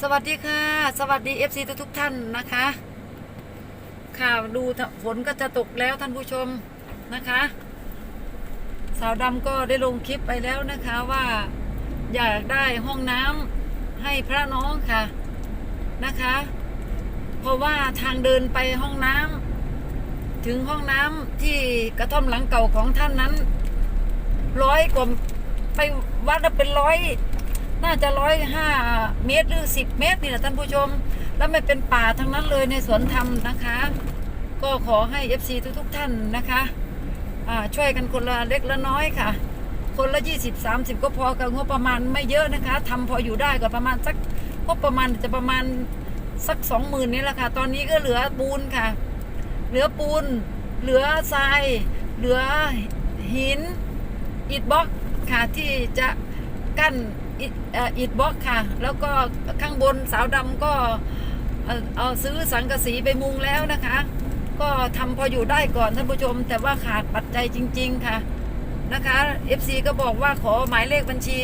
สวัสดีค่ะ สวัสดี FC ทุกทุกท่านนะคะ ค่ะดูฝนก็จะตกแล้วท่านผู้ชมนะคะ สาวดำก็ได้ลงคลิปไปแล้วนะคะว่า อยากได้ห้องน้ำให้พระน้องค่ะนะคะ เพราะว่าทางเดินไปห้องน้ำถึงห้องน้ำที่กระท่อมหลังเก่าของท่านนั้น ร้อยกว่าไปวัดเป็นร้อย น่าจะร้อยห้าเมตรหรือสิบเมตรนี่แหละท่านผู้ชม แล้วไม่เป็นป่าทั้งนั้นเลยในสวนธรรมนะคะ ก็ขอให้ FC ทุกๆท่านนะคะช่วยกันคนละเล็กละน้อยค่ะ คนละ 20 30 ก็พอกับงบประมาณไม่เยอะนะคะทำพออยู่ได้ก็ประมาณสักงบประมาณจะประมาณสักสองหมื่นนี่แหละค่ะ ตอนนี้ก็เหลือปูนค่ะ เหลือปูน เหลือทราย เหลือหิน อิฐบล็อกค่ะที่จะกั้น อิฐเอ่ออิฐบล็อกค่ะ แล้วก็ข้างบนสาวดำก็เอาซื้อสังกะสีไปมุงแล้วนะคะ ก็ทำพออยู่ได้ก่อนท่านผู้ชม แต่ว่าขาดปัจจัยจริง ๆ ค่ะนะคะ FC ก็บอกว่าขอหมายเลขบัญชี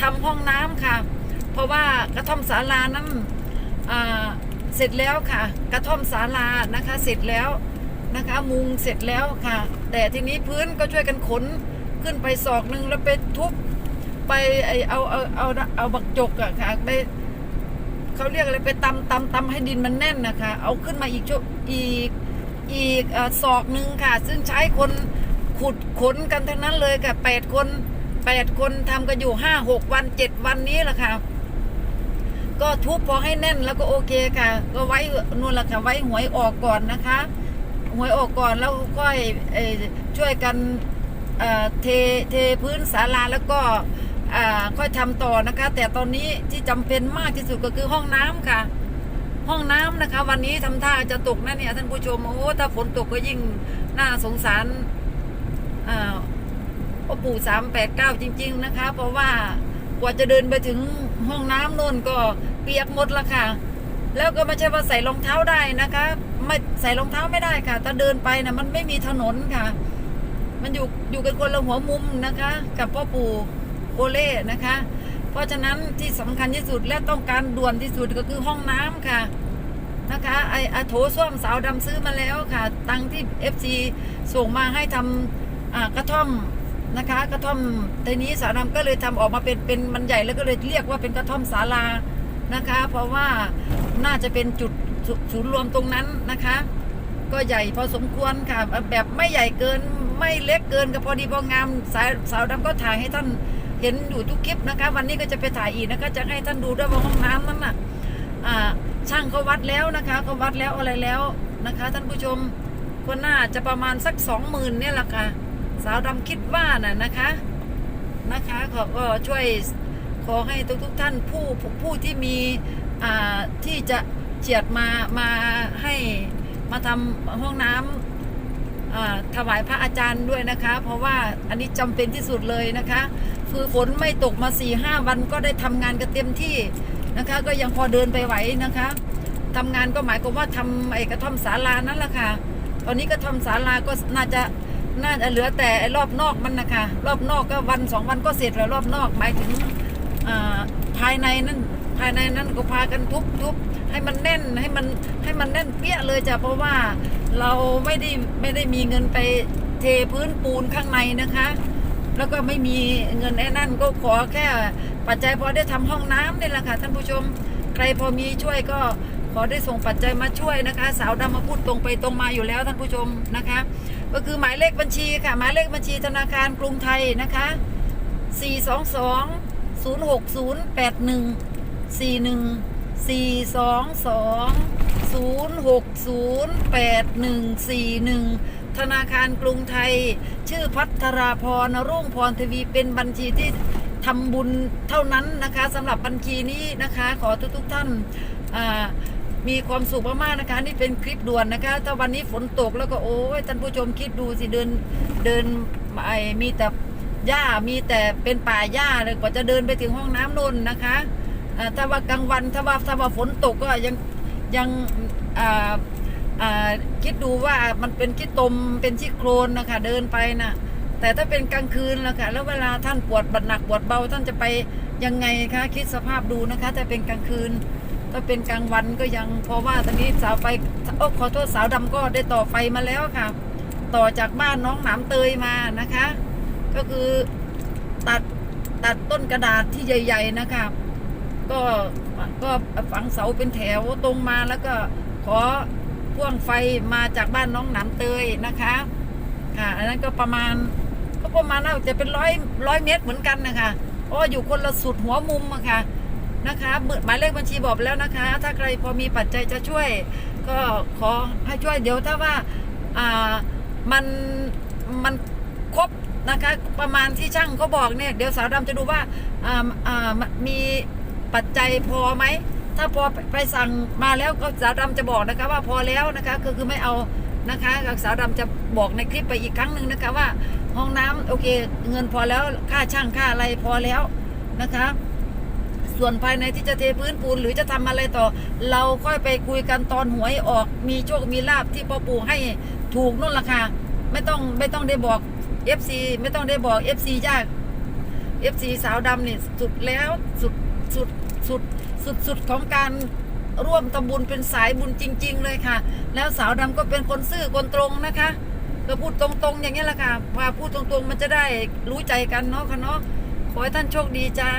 ทำห้องน้ำค่ะ เพราะว่ากระท่อมศาลานั้นเสร็จแล้วค่ะ กระท่อมศาลานะคะ เสร็จแล้วนะคะ มุงเสร็จแล้วค่ะ แต่ทีนี้พื้นก็ช่วยกันขนขึ้นไปศอกหนึ่งแล้วไปทุบ ไปไอเอาเอาเอาเอาบักจกอะค่ะไปเขาเรียกอะไรไปตำตำตำให้ดินมันแน่นนะคะ เอาขึ้นมาอีกชุอีกอีกเอ่อศอกหนึ่งค่ะ ซึ่งใช้คนขุดขนกันทั้งนั้นเลยค่ะแปดคนแปดคนทำกันอยู่ห้าหกวันเจ็ดวันนี้แหละค่ะ ก็ทุบพอให้แน่นแล้วก็โอเคค่ะ ก็ไว้นู่นแหละค่ะไว้หวยออกก่อนนะคะหวยออกก่อนแล้วก็เอ่อช่วยกันเออเทเทพื้นศาลาแล้วก็ อ่าค่อยทำต่อนะคะ แต่ตอนนี้ที่จำเป็นมากที่สุดก็คือห้องน้ำค่ะ ห้องน้ำนะคะ วันนี้ทำท่าจะตกนะเนี่ยท่านผู้ชมโอ้ถ้าฝนตกก็ยิ่งน่าสงสารอ่าพ่อปู่สามแปดเก้าจริง ๆนะคะ เพราะว่ากว่าจะเดินไปถึงห้องน้ำโน่นก็เปียกหมดละค่ะ แล้วก็ไม่ใช่ว่าใส่รองเท้าได้นะคะ ไม่ใส่รองเท้าไม่ได้ค่ะ ถ้าเดินไปนะมันไม่มีถนนค่ะ มันอยู่อยู่กันคนละหัวมุมนะคะ กับพ่อปู่ โอเล่นะคะ เพราะฉะนั้นที่สำคัญที่สุดและต้องการด่วนที่สุดก็คือห้องน้ำค่ะนะคะไออโถส้วมสาวดำซื้อมาแล้วค่ะ ตังที่ FC ส่งมาให้ทำอ่ากระท่อมนะคะกระท่อมทีนี้สาวดำก็เลยทำออกมาเป็นเป็นมันใหญ่แล้วก็เลยเรียกว่าเป็นกระท่อมศาลานะคะ เพราะว่าน่าจะเป็นจุดศูนย์รวมตรงนั้นนะคะ ก็ใหญ่พอสมควรค่ะแบบไม่ใหญ่เกินไม่เล็กเกินก็พอดีพองามสายสาวดำก็ถ่ายให้ท่าน เห็นอยู่ทุกคลิปนะคะ วันนี้ก็จะไปถ่ายอีกนะคะ จะให้ท่านดูด้วยว่าห้องน้ำนั้นน่ะช่างเขาวัดแล้วนะคะเขาวัดแล้วอะไรแล้วนะคะ ท่านผู้ชมก็น่าจะประมาณสักสองหมื่นเนี่ยแหละค่ะสาวดำคิดว่าน่ะนะคะนะคะขอก็ช่วยขอให้ทุกทุกๆท่านผู้ผู้ที่มีอ่าที่จะเฉียดมามาให้มาทำห้องน้ำอ่า ถวายพระอาจารย์ด้วยนะคะ เพราะว่าอันนี้จำเป็นที่สุดเลยนะคะคือฝนไม่ตกมา4ี่ห้าวันก็ได้ทำงานกันเต็มที่นะคะ ก็ยังพอเดินไปไหวนะคะทำงานก็หมายความว่าทำไอ้กระท่อมศาลานั่นแหละค่ะ ตอนนี้กระท่อมศาลาก็น่าจะน่าจะเหลือแต่รอบนอกมันนะคะ รอบนอกก็วันสองวันก็เสร็จแล้วรอบนอกหมายถึงภายในนั่น ภายในนั้นก็พากันทุบทุบให้มันแน่นให้มันให้มันแน่นเปี้ยเลยจ้ะเพราะว่าเราไม่ได้ไม่ได้มีเงินไปเทพื้นปูนข้างในนะคะ แล้วก็ไม่มีเงินไอ้นั่นก็ขอแค่ปัจจัยพอได้ทำห้องน้ำนี่แหละค่ะท่านผู้ชมใครพอมีช่วยก็ขอได้ส่งปัจจัยมาช่วยนะคะ สาวดำมาพูดตรงไปตรงมาอยู่แล้วท่านผู้ชมนะคะ ก็คือหมายเลขบัญชีค่ะ หมายเลขบัญชีธนาคารกรุงไทยนะคะ 422 06081 41 422 060 8141ธนาคารกรุงไทย ชื่อพัทราพรรุ่งพรทวีเป็นบัญชีที่ทำบุญเท่านั้นนะคะสำหรับบัญชีนี้นะคะ ขอทุกทุกท่านมีความสุขมากๆนะคะ นี่เป็นคลิปด่วนนะคะ ถ้าวันนี้ฝนตกแล้วก็โอ้ยท่านผู้ชมคิดดูสิเดินเดินไอมีแต่หญ้ามีแต่เป็นป่าหญ้าเลยกว่าจะเดินไปถึงห้องน้ำนนนะคะ ถ้าว่ากลางวันถ้าว่าถ้าว่าฝนตกก็ยังยังคิดดูว่ามันเป็นขี้ตมเป็นขี้โคลนนะคะเดินไปนะแต่ถ้าเป็นกลางคืนแล้วค่ะแล้วเวลาท่านปวดบัดหนักปวดเบาท่านจะไปยังไงคะคิดสภาพดูนะคะถ้าเป็นกลางคืนถ้าเป็นกลางวันก็ยังเพราะว่าตอนนี้สาวไฟโอ้ขอโทษสาวดำก็ได้ต่อไฟมาแล้วค่ะ ต่อจากบ้านน้องหนามเตยมานะคะ ก็คือตัดตัดต้นกระดาษที่ใหญ่ ๆนะคะ ก็ก็ฝังเสาเป็นแถวตรงมาแล้วก็ขอพ่วงไฟมาจากบ้านน้องหนามเตยนะคะค่ะอันนั้นก็ประมาณก็ประมาณน่าจะเป็นร้อยร้อยเมตรเหมือนกันนะคะเพราะว่าอยู่คนละสุดหัวมุมอะค่ะนะคะเบอร์หมายเลขบัญชีบอกแล้วนะคะ ถ้าใครพอมีปัจจัยจะช่วย ก็ขอให้ช่วยเดี๋ยวถ้าว่าอ่ามันมันครบนะคะ ประมาณที่ช่างเขาบอกเนี่ยเดี๋ยวสาวดำจะดูว่าอ่าอ่ามี ปัจจัยพอไหม ถ้าพอไปสั่งมาแล้วก็สาวดำจะบอกนะคะว่าพอแล้วนะคะคือคือไม่เอานะคะสาวดำจะบอกในคลิปไปอีกครั้งหนึ่งนะคะว่าห้องน้ำโอเค เงินพอแล้วค่าช่างค่าอะไรพอแล้วนะคะ ส่วนภายในที่จะเทพื้นปูนหรือจะทำอะไรต่อ เราค่อยไปคุยกันตอนหวยออกมีโชคมีลาบที่พ่อปู่ให้ถูกนู่นราคาไม่ต้องไม่ต้องได้บอก FC ไม่ต้องได้บอก FC ยาก FC สาวดำนี่สุดแล้วสุดสุด สุดสุดสุดของการร่วมทำบุญเป็นสายบุญจริง ๆ เลยค่ะ แล้วสาวดำก็เป็นคนซื่อคนตรงนะคะก็พูดตรงๆ อย่างนี้ยแหละค่ะพาพูดตรงๆ มันจะได้รู้ใจกันเนาะค่ะเนาะขอให้ท่านโชคดีจ้า